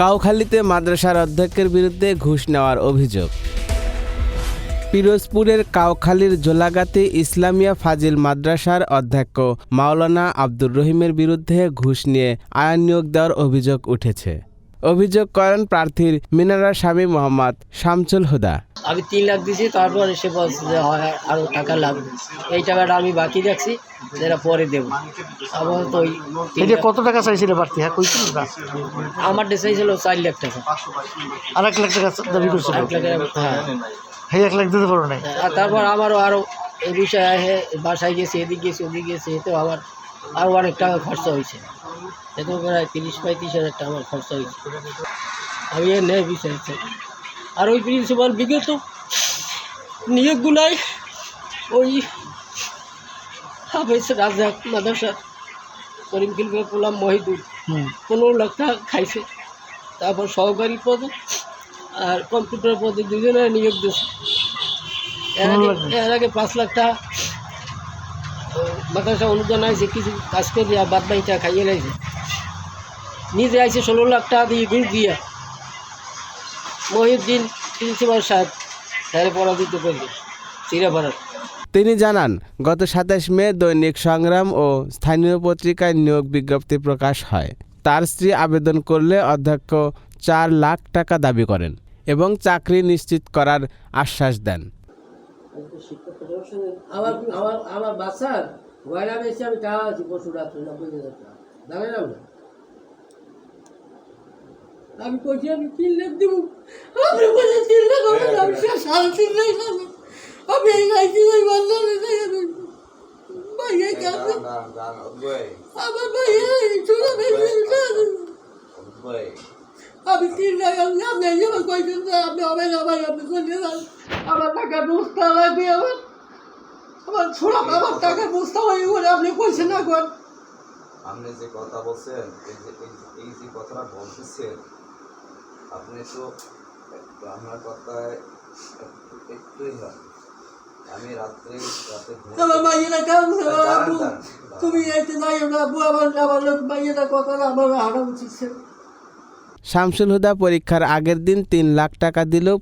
কাউখালীতে মাদ্রাসার অধ্যক্ষের বিরুদ্ধে ঘুষ নেওয়ার অভিযোগ। পিরোজপুরের কাউখালীর জোলাগাতে ইসলামিয়া ফাজিল মাদ্রাসার অধ্যক্ষ মাওলানা আব্দুর রহিমের বিরুদ্ধে ঘুষ নিয়ে আয়ন নিয়োগ দেওয়ার অভিযোগ উঠেছে। অভিযোগ করেন প্রার্থীর মিনারা স্বামী মোহাম্মদ শামসুল হুদা। আমি তিন লাখ দিয়েছি তারপর সে বলছে যে হয় আরও টাকা লাগবে। এই টাকাটা আমি বাকি রাখছি সেটা পরে দেবো। আবার তো ওই এটা কত টাকা চাইছিল প্রার্থী হ্যাঁ কইছিল আমার ডেসাই ছিল চার লাখ টাকা। আর এক লাখ টাকা দাবি করছিল? এক লাখের হ্যাঁ। হ্যাঁ। এক লাখ দিতে পারো নাই? আর তারপর আমারও আরও এই বিষয়ে বাসায় গেছি এদিক গেছি ওদিক গেছি এতেও আমার আরও অনেক টাকা খরচা হয়েছে। এতেও প্রায় তিরিশ পঁয়ত্রিশ হাজার টাকা আমার খরচা হয়েছে। আমি এর নেই বিষয়। আর ওই প্রিন্সিপাল বিগত নিয়োগগুলাই ওই হাফেজ রাজাক মাদ্রাসা করিম কিলবে পোলাম মহিদুল পনেরো লাখ টাকা খাইছে। তারপর সহকারী পদে আর কম্পিউটার পদে দুজনে নিয়োগ দিয়েছে। এর আগে পাঁচ লাখ টাকা মাদ্রাসা অনুদান আছে কিছু কাজ করে আর বাদ বাকি টাকা খাইয়ে লাইছে। নিজে আইছে ষোলো লাখ টাকা দিয়ে ঘুষ দিয়া। মহিউদ্দিন প্রিন্সিপাল সাহেব তাহলে পরাজিত করবে চিরাপাড়ার তিনি জানান গত সাতাশ মে দৈনিক সংগ্রাম ও স্থানীয় পত্রিকায় নিয়োগ বিজ্ঞপ্তি প্রকাশ হয়। তার স্ত্রী আবেদন করলে অধ্যক্ষ চার লাখ টাকা দাবি করেন এবং চাকরি নিশ্চিত করার আশ্বাস দেন। আমার বাচ্চার গয়না বেশি আমি টাকা আছি পশু রাত্রে জানেন না। আমি কইছি আমি তিন লাখ দিব আপনি বলে তিন লাখ হবে না, আমি সা- সাড়ে তিন লাখ হবে। আমি এই গাইছি ওই বান্ধবী আমার ভাইয়া এই ছোট বেশি আমি তিন লাখ আমি আপনি যেমন কইছেন যে আপনি হবে না ভাই আপনি চলে যান। আমার টাকা বুঝতে লাগবে আমার। আমার ছোড়া আমার টাকা বুঝতে হয় বলে আপনি কইছেন না কোন আপনি যে কথা বলছেন এই এই যে- এই যে কথাটা বলতেছেন আপনি তো একটু আমার কথায় একটুই হয় আমি রাত্রে রাতে আমার মাইয়েরা কাঁদছে আমার দাঁড়ান, আব্বু দাঁড়ান, তুমি যাইতে যাইও না আব্বু আমার আমার লোক মাইয়েরা কথা আমার হারা উচিত শামসুল হুদা পরীক্ষার আগের দিন তিন লাখ টাকা দিলেও